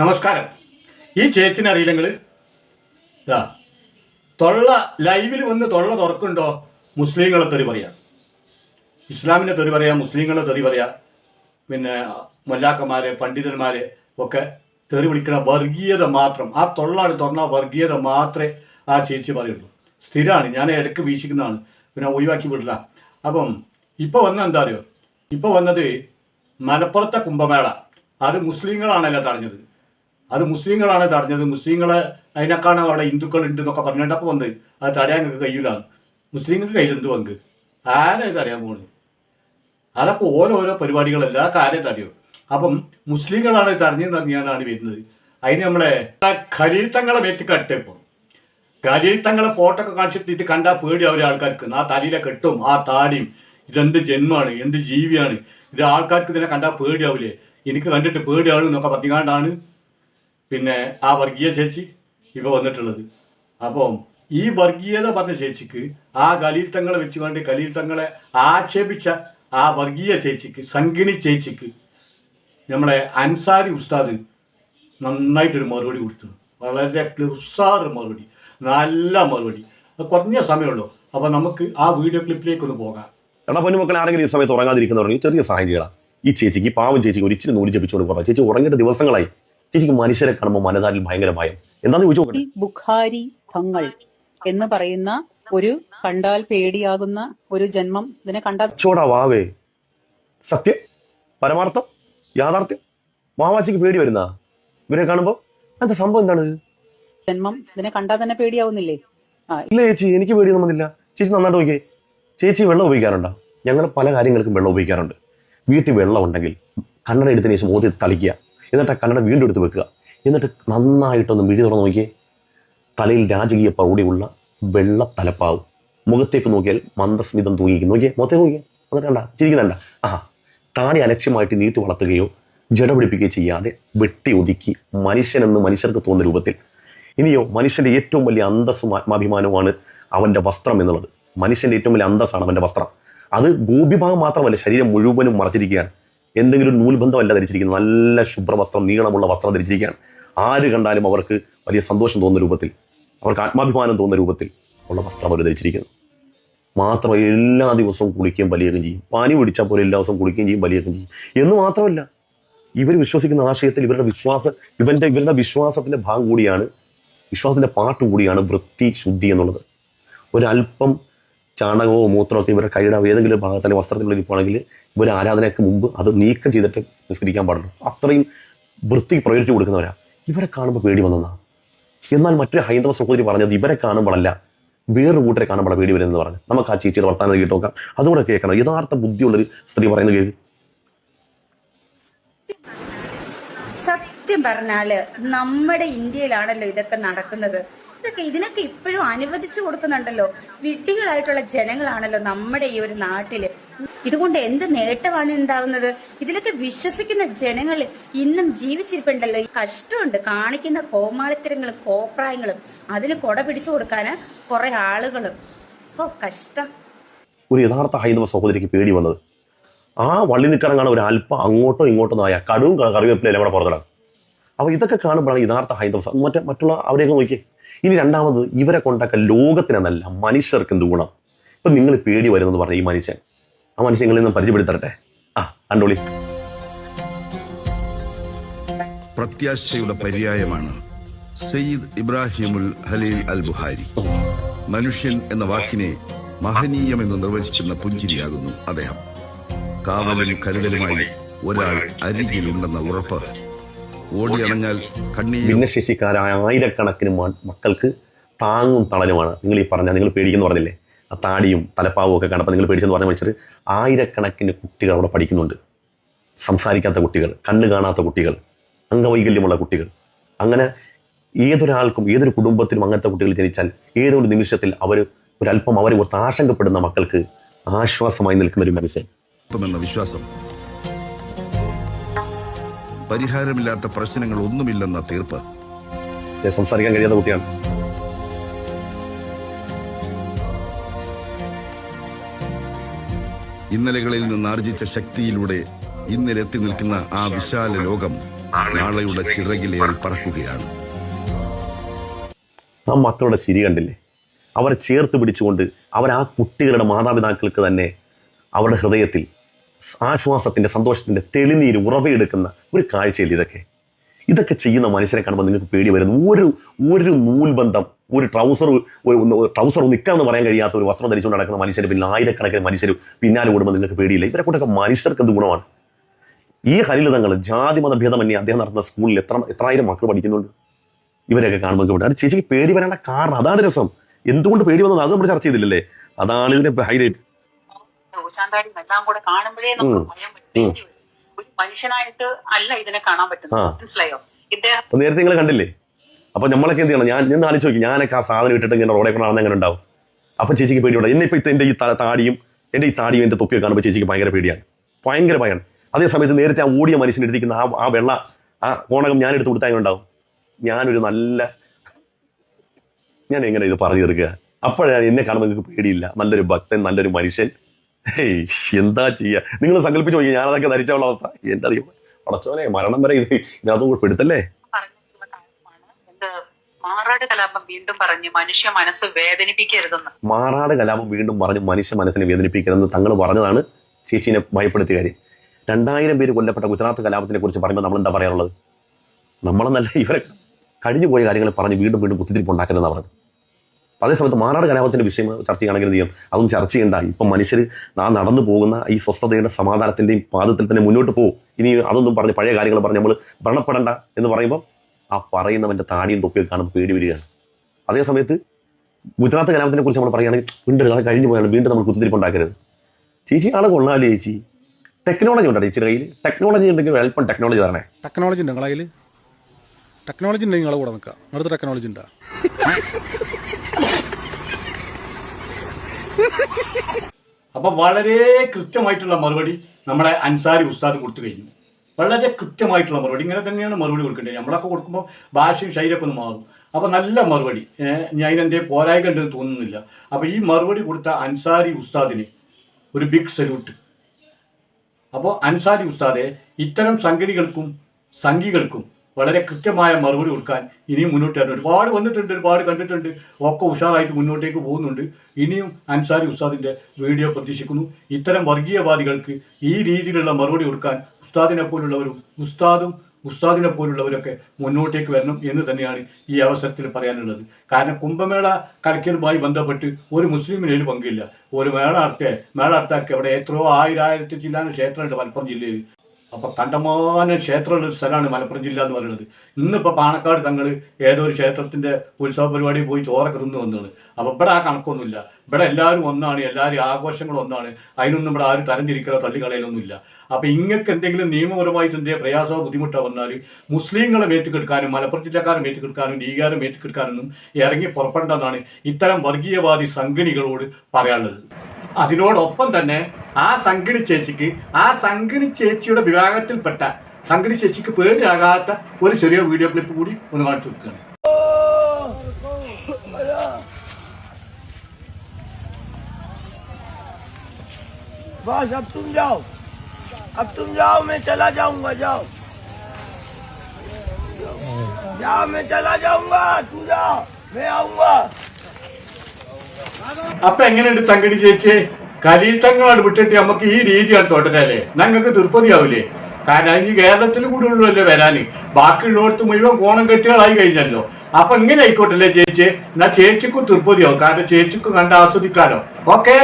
നമസ്കാരം. ഈ ചേച്ചിനെ അറിയില്ലെങ്കിൽ തൊള്ള ലൈവിൽ വന്ന് തൊള്ള തുറക്കുണ്ടോ മുസ്ലിങ്ങളെ തെറി പറയാം. ഇസ്ലാമിനെ തെറി പറയാം മുസ്ലിങ്ങളെ തെറി പറയാം. പിന്നെ മൊല്ലാക്കന്മാരെ പണ്ഡിതന്മാരെ ഒക്കെ തെറി വിളിക്കുന്ന വർഗീയത മാത്രം. ആ തൊള്ളാണ് തുറന്ന വർഗീയത മാത്രമേ ആ ചേച്ചി പറയുള്ളൂ. സ്ഥിരമാണ് ഞാൻ ഇടയ്ക്ക് വീക്ഷിക്കുന്നതാണ്. പിന്നെ ഒഴിവാക്കി വിടില്ല അപ്പം ഇപ്പോൾ വന്ന എന്താ അറിയോ? ഇപ്പോൾ വന്നത് മലപ്പുറത്തെ കുംഭമേള. അത് മുസ്ലിങ്ങളാണല്ലോ തടഞ്ഞത്. അത് മുസ്ലിങ്ങളാണ് തടഞ്ഞത്. മുസ്ലിങ്ങളെ അതിനേക്കാണ് അവിടെ ഹിന്ദുക്കൾ ഉണ്ട് എന്നൊക്കെ പറഞ്ഞിട്ടപ്പോൾ വന്നത്. അത് തടയാൻ നിങ്ങൾക്ക് കഴിയില്ല മുസ്ലിങ്ങൾക്ക് കയ്യിലെന്ത് പങ്ക്? ആരാ തടയാൻ പോകുന്നത് അതൊക്കെ ഓരോരോ പരിപാടികളല്ല. കാര്യം തടയും? അപ്പം മുസ്ലിങ്ങളാണ് തടഞ്ഞു തന്നെയാണ് വരുന്നത്. അതിന് നമ്മളെ ഖലീൽ തങ്ങളെ മേത്തിക്കടുത്തേപ്പോൾ ഖലീൽ തങ്ങളെ ഫോട്ടോ ഒക്കെ കാണിച്ചിട്ട് ഇത് കണ്ടാൽ അവരെ ആൾക്കാർക്ക്. ആ തലയിലെ കെട്ടും ആ താടിയും. ഇതെന്ത് ജന്മമാണ് എന്ത് ജീവിയാണ്? ഇത് ആൾക്കാർക്ക് ഇതിനെ കണ്ടാൽ പേടിയാവില്ലേ എനിക്ക് കണ്ടിട്ട് പേടിയാവും എന്നൊക്കെ പറഞ്ഞുകൊണ്ടാണ് പിന്നെ ആ വർഗീയ ചേച്ചി ഇവ വന്നിട്ടുള്ളത്. അപ്പം ഈ വർഗീയത പറഞ്ഞ ചേച്ചിക്ക് ആ ഖലീൽ തങ്ങളെ വെച്ചുകൊണ്ട് ഖലീൽ തങ്ങളെ ആക്ഷേപിച്ച ആ വർഗീയ ചേച്ചിക്ക് സംഗിണി ചേച്ചിക്ക് നമ്മളെ അൻസാരി ഉസ്താദ് നന്നായിട്ടൊരു മറുപടി കൊടുത്തു. വളരെ ക്ലിസാറ് മറുപടി നല്ല മറുപടി. കുറഞ്ഞ സമയമുള്ളൂ. അപ്പോൾ നമുക്ക് ആ വീഡിയോ ക്ലിപ്പിലേക്ക് ഒന്ന് പോകാം. എടാ പൊന്നു മക്കളെ ആരെങ്കിലും ഈ സമയത്ത് ഉറങ്ങാതിരിക്കുന്നവർ ചെറിയ സഹായം ഈ ചേച്ചിക്ക് പാവം ചേച്ചിക്ക് ഒരിച്ചിരി നൂലി ജപിച്ചുകൊണ്ട് പറഞ്ഞു ചേച്ചി ഉറങ്ങിയിട്ട് ദിവസങ്ങളായി ചേച്ചിക്ക് മനുഷ്യരെ കാണുമ്പോൾ മനതാരിൽ ഭയങ്കര ഭയം. എന്താന്ന് ചോദിച്ചു ബുഖാരി തങ്ങൾ എന്ന് പറയുന്ന ഒരു കണ്ടാൽ പേടിയാകുന്ന ഒരു ജന്മം ഇതിനെ കണ്ടാൽ ചോടാ വാവേ. സത്യം? പരമാർത്ഥം? യാഥാർത്ഥ്യം? മാവാച്ചിക്ക് പേടി വരുന്ന? ഇവരെ കാണുമ്പോൾ എന്താ സംഭവം എന്താണ്? ജന്മം ഇതിനെ കണ്ടാൽ തന്നെ പേടിയാവുന്നില്ലേ? ഇല്ല ചേച്ചി എനിക്ക് പേടിയൊന്നും വന്നില്ല. ചേച്ചി നന്നായിട്ട് നോക്കിയേ ചേച്ചി വെള്ളം ഉപയോഗിക്കാറുണ്ടോ? ഞങ്ങൾ പല കാര്യങ്ങൾക്കും വെള്ളം ഉപയോഗിക്കാറുണ്ട്. വീട്ടിൽ വെള്ളം ഉണ്ടെങ്കിൽ കണ്ണട എടുത്തതിന് ശേഷം ഓതി തളിക്കുക. എന്നിട്ട് ആ കണ്ണട വീണ്ടും എടുത്ത് വെക്കുക. എന്നിട്ട് നന്നായിട്ടൊന്ന് മിഴി തുറന്ന് നോക്കിയേ. തലയിൽ രാജകീയ പ്രൗഢിയുള്ള വെള്ള തലപ്പാവ് മുഖത്തേക്ക് നോക്കിയാൽ മന്ദസ്മിതം തൂങ്ങിയിരിക്കും നോക്കിയേ മുഖത്തേക്ക് നോക്കിയേ. എന്നിട്ട് കണ്ട ചിരിക്കുന്നുണ്ട. ആ താടി അലക്ഷ്യമായിട്ട് നീട്ടി വളർത്തുകയോ ജട പിടിപ്പിക്കുകയോ ചെയ്യാതെ വെട്ടി ഒതുക്കി മനുഷ്യനെന്ന് മനുഷ്യർക്ക് തോന്നുന്ന രൂപത്തിൽ. ഇനിയോ മനുഷ്യന്റെ ഏറ്റവും വലിയ അന്തസ്സും ആത്മാഭിമാനവുമാണ് അവന്റെ വസ്ത്രം എന്നുള്ളത്. മനുഷ്യന്റെ ഏറ്റവും വലിയ അന്തസ്സാണ് അവന്റെ വസ്ത്രം. അത് ഗോപിഭാഗം മാത്രമല്ല ശരീരം മുഴുവനും മറച്ചിരിക്കുകയാണ്. എന്തെങ്കിലും നൂൽബന്ധമല്ല ധരിച്ചിരിക്കുന്നത്. നല്ല ശുഭ്രവസ്ത്രം നീളമുള്ള വസ്ത്രം ധരിച്ചിരിക്കുകയാണ്. ആര് കണ്ടാലും അവർക്ക് വലിയ സന്തോഷം തോന്നുന്ന രൂപത്തിൽ അവർക്ക് ആത്മാഭിമാനം തോന്നുന്ന രൂപത്തിൽ ഉള്ള വസ്ത്രം അവർ ധരിച്ചിരിക്കുന്നു. മാത്രമല്ല എല്ലാ ദിവസവും കുളിക്കുകയും വലിയേക്കും ചെയ്യും. പാനി പിടിച്ചാൽ പോലെ എല്ലാ ദിവസവും കുളിക്കുകയും ചെയ്യും വലിയേക്കും ചെയ്യും. എന്ന് മാത്രമല്ല ഇവർ വിശ്വസിക്കുന്ന ആശയത്തിൽ ഇവരുടെ വിശ്വാസ ഇവന്റെ ഇവരുടെ വിശ്വാസത്തിന്റെ ഭാഗം കൂടിയാണ് വിശ്വാസത്തിന്റെ പാട്ട് കൂടിയാണ് വൃത്തി ശുദ്ധി എന്നുള്ളത്. ഒരല്പം ചാണകമോ മൂത്രമോ ഒക്കെ ഇവരുടെ കൈയുടെ ഏതെങ്കിലും ഭാഗത്തിൽ വസ്ത്രത്തിലുള്ള ഇരിക്കുകയാണെങ്കിൽ ഇവർ ആരാധനയ്ക്ക് മുമ്പ് അത് നീക്കം ചെയ്തിട്ട് നിസ്കരിക്കാൻ പാടുള്ളൂ. അത്രയും വൃത്തി പ്രയോറിറ്റി കൊടുക്കുന്നവരാ. ഇവരെ കാണുമ്പോൾ പേടി വന്നതാണ് എന്നാൽ മറ്റൊരു ഹൈന്ദവ സഹോദരി പറഞ്ഞത് ഇവരെ കാണുമ്പോഴല്ല വേറൊരു കൂട്ടരെ കാണുമ്പോൾ പേടി വരുന്നത് പറഞ്ഞു നമുക്ക് ആ ചേച്ചിയുടെ വർത്താനം കേട്ടോക്കാം. അതുകൂടെ കേൾക്കണം. യഥാർത്ഥ ബുദ്ധിയുള്ളൊരു സ്ത്രീ പറയുന്നത് കേൾക്ക് സത്യം പറഞ്ഞാൽ നമ്മുടെ ഇന്ത്യയിലാണല്ലോ ഇതൊക്കെ നടക്കുന്നത്. ഇതൊക്കെ ഇതിനൊക്കെ ഇപ്പോഴും അനുവദിച്ചു കൊടുക്കുന്നുണ്ടല്ലോ. വിഡ്ഢികളായിട്ടുള്ള ജനങ്ങളാണല്ലോ നമ്മുടെ ഈ ഒരു നാട്ടിൽ. ഇതുകൊണ്ട് എന്ത് നേട്ടമാണ് ഉണ്ടാവുന്നത്? ഇതിലൊക്കെ വിശ്വസിക്കുന്ന ജനങ്ങൾ ഇന്നും ജീവിച്ചിരിപ്പുണ്ടല്ലോ. ഈ കഷ്ടമുണ്ട് കാണിക്കുന്ന കോമാളിത്തരങ്ങളും കോപ്രായങ്ങളും. അതിന് കൊട പിടിച്ചു കൊടുക്കാൻ കുറെ ആളുകളും. ഓ കഷ്ടം. ഒരു യഥാർത്ഥ ഹൈന്ദവ സഹോദരിക്ക് പേടി വന്നത്. ആ വള്ളി നിൽക്കാനാണ് ഒരു അല്പം അങ്ങോട്ടോ ഇങ്ങോട്ടോ ആയ കടുവും കറിവേപ്പിലെ കൂടെ പുറത്തിടാം അപ്പോൾ ഇതൊക്കെ കാണുമ്പോഴാണ് യഥാർത്ഥ ഹൈന്ദവ മറ്റേ മറ്റുള്ള അവരെയൊക്കെ നോക്കിയേ. ഇനി രണ്ടാമത് ഇവരെ കൊണ്ടൊക്കെ ലോകത്തിനെന്നല്ല മനുഷ്യർക്ക് എന്ത് ഗുണം? ഇപ്പം നിങ്ങൾ പേടി വരുന്നത് പറഞ്ഞ ഈ മനുഷ്യൻ. ആ മനുഷ്യൻ നിങ്ങളിൽ നിന്ന് പരിചയപ്പെടുത്തട്ടെ ആ കണ്ടോളി. പ്രത്യാശയുടെ പര്യായമാണ് സയ്യിദ് ഇബ്രാഹിമുൽ ഹലീൽ അൽ ബുഹാരി മനുഷ്യൻ എന്ന വാക്കിനെ മഹനീയം എന്ന് നിർവചിക്കുന്ന പുഞ്ചിരിയാകുന്നു അദ്ദേഹം. കാവലും കരുതലുമായി ഒരാൾ അരികിലുണ്ടെന്ന ഉറപ്പ് ഓടിയണഞ്ഞാൽ ഭിന്നശേഷിക്കാരായ ആയിരക്കണക്കിന് മക്കൾക്ക് താങ്ങും തളരുമാണ് നിങ്ങൾ ഈ പറഞ്ഞ നിങ്ങൾ പേടിക്കുന്നു പറഞ്ഞില്ലേ? ആ താടിയും തലപ്പാവും ഒക്കെ കണ്ടപ്പോൾ നിങ്ങൾ പേടിച്ചെന്ന് പറഞ്ഞ വെച്ചിട്ട് ആയിരക്കണക്കിന് കുട്ടികൾ അവിടെ പഠിക്കുന്നുണ്ട്. സംസാരിക്കാത്ത കുട്ടികൾ കണ്ണു കാണാത്ത കുട്ടികൾ അംഗവൈകല്യമുള്ള കുട്ടികൾ. അങ്ങനെ ഏതൊരാൾക്കും ഏതൊരു കുടുംബത്തിനും അങ്ങനത്തെ കുട്ടികൾ ജനിച്ചാൽ ഏതൊരു നിമിഷത്തിൽ അവർ ഒരല്പം അവരെ ഓർത്ത് ആശങ്കപ്പെടുന്ന മക്കൾക്ക് ആശ്വാസമായി നിൽക്കുന്ന ഒരു മനുഷ്യൻ വിശ്വാസം. പരിഹാരമില്ലാത്ത പ്രശ്നങ്ങൾ ഒന്നുമില്ലെന്ന തീർപ്പ്. സംസാരിക്കാൻ കഴിയാത്ത കുട്ടിയാണ്. ഇന്നലകളിൽ നിന്ന് ആർജിച്ച ശക്തിയിലൂടെ ഇന്നിലെത്തി നിൽക്കുന്ന ആ വിശാല ലോകം നാളെയുടെ ചിറകിലേറി പറക്കുകയാണ്. ആ മക്കളുടെ ശരി കണ്ടില്ലേ? അവരെ ചേർത്ത് പിടിച്ചുകൊണ്ട് അവർ ആ കുട്ടികളുടെ മാതാപിതാക്കൾക്ക് തന്നെ അവരുടെ ഹൃദയത്തിൽ ആശ്വാസത്തിന്റെ സന്തോഷത്തിന്റെ തെളിനീര് ഉറവയെടുക്കുന്ന ഒരു കാഴ്ചയിൽ ഇതൊക്കെ? ഇതൊക്കെ ചെയ്യുന്ന മനുഷ്യരെ കാണുമ്പോൾ നിങ്ങൾക്ക് പേടി വരുന്നു. ഒരു ഒരു നൂൽബന്ധം ഒരു ട്രൗസർ ഒരു ട്രൗസർ നിൽക്കാന്ന് പറയാൻ കഴിയാത്ത ഒരു വസ്ത്രം ധരിച്ചുകൊണ്ട് നടക്കുന്ന മനുഷ്യർ പിന്നെ ആയിരക്കണക്കിന് മനുഷ്യർ പിന്നാലെ കൂടുമ്പോൾ നിങ്ങൾക്ക് പേടിയില്ല? ഇവരെ കൂടെയൊക്കെ മനുഷ്യർക്ക് എന്ത് ഗുണമാണ്? ഈ ഹരിതങ്ങൾ ജാതി മതഭേദമന്യേ അദ്ദേഹം നടത്തുന്ന സ്കൂളിൽ എത്ര എത്രായിരം മക്കൾ പഠിക്കുന്നുണ്ട്? ഇവരെയൊക്കെ കാണുമ്പോൾ ഇവിടെ ചേച്ചിക്ക് പേടി വരാനുള്ള കാരണം അതാണ് രസം. എന്തുകൊണ്ട് പേടി വന്നത്? അത് നമ്മൾ ചർച്ച ചെയ്തില്ലല്ലേ? അതാണ് ഇതിന് ഹൈലൈറ്റ്. ഊശാന്താടിയും എല്ലാം കൂടെ കാണുമ്പോഴേ നമുക്ക്. ഭയം വരും. പേടി വരും. ഒരു മനുഷ്യനായിട്ട് അല്ല ഇതിനെ കാണാൻ പറ്റുന്നത്. മനസ്സിലായോ? ഇദ്ദേഹം നേരത്തെ നിങ്ങൾ കണ്ടില്ലേ? അപ്പൊ നമ്മളൊക്കെ എന്ത് ചെയ്യണം? ഞാൻ ഞാൻ ആലോചിച്ച് നോക്കി. ഞാനൊക്കെ ആ സാധനം ഇട്ടിട്ട് ഇങ്ങനെ റോഡെ കൊണ്ട് നടന്ന് എങ്ങനെ ഉണ്ടാവും? അപ്പൊ ചേച്ചിക്ക് പേടിയുണ്ട്? എന്നെ ഇപ്പൊ എന്റെ ഈ താടിയും എന്റെ ഈ താടിയും എന്റെ തൊപ്പിയൊക്കെ കാണുമ്പോൾ ചേച്ചിക്ക് ഭയങ്കര പേടിയാണ്. ഭയങ്കര ഭയമാണ് അതേ സമയത്ത് നേരത്തെ ആ ഓടിയ മനുഷ്യനിട്ടിരിക്കുന്ന ആ ആ വെള്ള ആ കോണകം ഞാൻ എടുത്ത് കൊടുത്താൽ ഉണ്ടാവും? ഞാനൊരു നല്ല ഞാൻ എങ്ങനെ ഇത് പറഞ്ഞു തീർക്കുക? അപ്പോഴാണ് എന്നെ കാണുമ്പോൾ നിങ്ങൾക്ക് പേടിയില്ല. നല്ലൊരു ഭക്തൻ നല്ലൊരു മനുഷ്യൻ. ഹേയ് എന്താ ചെയ്യുക നിങ്ങൾ സങ്കല്പിച്ചു നോക്കി ഞാനതൊക്കെ ധരിച്ചുള്ള അവസ്ഥ. എന്താ അറിയാം പടച്ചോനെ മരണം വരെ ഇത് ഇതിനകത്തും പെടുത്തല്ലേ? കാര്യമാണ് എന്ത് മാറാട് കലാപം വീണ്ടും പറഞ്ഞ് മനുഷ്യ മനസ്സ് വേദനിപ്പിക്കരുതെന്ന്. മാറാട് കലാപം വീണ്ടും പറഞ്ഞ് മനുഷ്യ മനസ്സിനെ വേദനിപ്പിക്കണമെന്ന് തങ്ങൾ പറഞ്ഞതാണ് ചേച്ചീനെ ഭയപ്പെടുത്തിയ കാര്യം രണ്ടായിരം പേര് കൊല്ലപ്പെട്ട ഗുജറാത്ത് കലാപത്തിനെ കുറിച്ച് പറയുമ്പോൾ നമ്മൾ എന്താ പറയാറുള്ളത്? നമ്മളെന്നല്ല ഇവരെ കഴിഞ്ഞു പോയ കാര്യങ്ങൾ പറഞ്ഞ് വീണ്ടും വീണ്ടും കുത്തിത്തിരിപ്പ് ഉണ്ടാക്കരുതെന്നാണ് പറഞ്ഞത്. അതേസമയത്ത് മാറാട് കലാപത്തിന്റെ വിഷയം ചർച്ച ചെയ്യുകയാണെങ്കിൽ എന്ത് ചെയ്യും? അതൊന്നും ചർച്ച ചെയ്യേണ്ട. ഇപ്പം മനുഷ്യർ ആ നടന്നു പോകുന്ന ഈ സ്വസ്ഥതയുടെ സമാധാനത്തിന്റെയും പാദത്തിൽ തന്നെ മുന്നോട്ട് പോകും ഇനി അതൊന്നും പറഞ്ഞ് പഴയ കാര്യങ്ങൾ പറഞ്ഞ് നമ്മൾ വ്രണപ്പെടണ്ട എന്ന് പറയുമ്പോൾ ആ പറയുന്നവന്റെ താടിയും തൊപ്പിയൊക്കെ കാണുമ്പോൾ പേടി വരികയാണ്. അതേസമയത്ത് ഗുജറാത്ത് കലാപത്തിനെ കുറിച്ച് നമ്മൾ പറയുകയാണെങ്കിൽ വീണ്ടും അത് കഴിഞ്ഞു പോയാണ്. വീണ്ടും നമ്മൾ കുത്തിരിപ്പ് ഉണ്ടാക്കരുത്. ചേച്ചി ആളെ കൊള്ളാമല്ലേ ചേച്ചി? ടെക്നോളജി ഉണ്ടോ ചേച്ചിയുടെ കയ്യിൽ ടെക്നോളജി ഉണ്ടെങ്കിൽ അല്പം ടെക്നോളജി തരണേ. ടെക്നോളജി ഉണ്ട് നിങ്ങളെ കയ്യിൽ ടെക്നോളജി ഉണ്ടെങ്കിൽ നിങ്ങളെ കൂടെ നിൽക്കാം നിങ്ങളുടെ ടെക്നോളജി ഉണ്ടാ? അപ്പം വളരെ കൃത്യമായിട്ടുള്ള മറുപടി നമ്മുടെ അൻസാരി ഉസ്താദ് കൊടുത്തു കഴിഞ്ഞു. വളരെ കൃത്യമായിട്ടുള്ള മറുപടി. ഇങ്ങനെ തന്നെയാണ് മറുപടി കൊടുക്കേണ്ടത്. നമ്മളൊക്കെ കൊടുക്കുമ്പോൾ ഭാഷയും ശൈലിയൊക്കെ ഒന്ന് മാറും. അപ്പോൾ നല്ല മറുപടി. ഞാൻ എന്റെ പോരായ്മ ഉണ്ടെന്ന് തോന്നുന്നില്ല. അപ്പോൾ ഈ മറുപടി കൊടുത്ത അൻസാരി ഉസ്താദിന് ഒരു ബിഗ് സല്യൂട്ട് അപ്പോൾ അൻസാരി ഉസ്താദെ ഇത്തരം സംഗതികൾക്കും സംഘികൾക്കും വളരെ കൃത്യമായ മറുപടി കൊടുക്കാൻ ഇനിയും മുന്നോട്ട് വരണം ഒരുപാട് വന്നിട്ടുണ്ട് ഒരുപാട് കണ്ടിട്ടുണ്ട്. ഒക്കെ ഉഷാറായിട്ട് മുന്നോട്ടേക്ക് പോകുന്നുണ്ട്. ഇനിയും അൻസാരി ഉസ്താദിന്റെ വീഡിയോ പ്രതീക്ഷിക്കുന്നു. ഇത്തരം വർഗീയവാദികൾക്ക് ഈ രീതിയിലുള്ള മറുപടി കൊടുക്കാൻ ഉസ്താദിനെ പോലുള്ളവരും ഉസ്താദും ഉസ്താദിനെ പോലുള്ളവരൊക്കെ മുന്നോട്ടേക്ക് വരണം എന്ന് തന്നെയാണ് ഈ അവസരത്തിൽ പറയാനുള്ളത്. കാരണം കുംഭമേള കളിക്കലുമായി ബന്ധപ്പെട്ട് ഒരു മുസ്ലിമിനേൽ പങ്കില്ല. ഒരു മേള നടത്തിയ മേള നടത്താക്കി അവിടെ എത്രയോ ആയിരം ആയിരത്തി ചില്ലാനും ക്ഷേത്രമുണ്ട് മലപ്പുറം ജില്ലയിൽ. അപ്പോൾ കണ്ടമാനം ക്ഷേത്രമുള്ള ഒരു സ്ഥലമാണ് മലപ്പുറം ജില്ല എന്ന് പറയുന്നത്. ഇന്നിപ്പോൾ പാണക്കാട് തങ്ങൾ ഏതോ ഒരു ക്ഷേത്രത്തിന്റെ ഉത്സവ പരിപാടി പോയി ചോറൊക്കെ തിന്ന് വന്നതാണ് അപ്പോൾ ഇവിടെ ആ കണക്കൊന്നുമില്ല. ഇവിടെ എല്ലാവരും ഒന്നാണ് എല്ലാവരും ആഘോഷങ്ങളും ഒന്നാണ്. അതിനൊന്നും ഇവിടെ ആരും തരംതിരിക്കലോ തള്ളിക്കളയലൊന്നുമില്ല അപ്പോൾ ഇങ്ങക്ക് എന്തെങ്കിലും നിയമപരമായിട്ട് എന്തെങ്കിലും പ്രയാസമോ ബുദ്ധിമുട്ടോ വന്നാൽ മുസ്ലിങ്ങളെ മേത്തിക്കെടുക്കാനും മലപ്പുറം ജില്ലക്കാരെ മേത്തിക്കെടുക്കാനും ലീഗാരെ മേത്തിക്കെടുക്കാനൊന്നും ഇറങ്ങി പുറപ്പെടേണ്ടതാണ് ഇത്തരം വർഗീയവാദി സംഘിണികളോട് പറയാനുള്ളത്. അതിനോടൊപ്പം തന്നെ ആ സംഘിണി ചേച്ചിക്ക് ആ സംഘിണി ചേച്ചിയുടെ വിഭാഗത്തിൽപ്പെട്ട സംഘിണി ചേച്ചിക്ക് പേടിയാകാത്ത ഒരു ചെറിയ വീഡിയോ ക്ലിപ്പ് കൂടി ഒന്ന് കാണിച്ചു കൊടുക്കുകയാണ് बस अब तुम जाओ अब तुम जाओ मैं चला जाऊंगा जाओ जाओ मैं चला जाऊंगा तू जाओ मैं आऊंगा അപ്പൊ എങ്ങനെയുണ്ട് സംഘടി ചേച്ചി കരീട്ടങ്ങളാണ് വിട്ടിട്ട് നമുക്ക് ഈ രീതിയാണ് തുടരല്ലേ ഞങ്ങൾക്ക് തിരുപ്പതിയാവില്ലേ കാരണം അതിന് കേരളത്തിൽ കൂടെ ഉള്ളൂല്ലേ വരാൻ ബാക്കിയുള്ളവർക്ക് മുഴുവൻ കോണം കെട്ടുകളായി കഴിഞ്ഞല്ലോ. അപ്പൊ ഇങ്ങനെ ആയിക്കോട്ടല്ലേ ചേച്ചി? എന്നാ ചേച്ചിക്കും തിരുപ്പതിയാവും കാരണം ചേച്ചിക്കും കണ്ട് ആസ്വദിക്കാലോ. ഓക്കെ?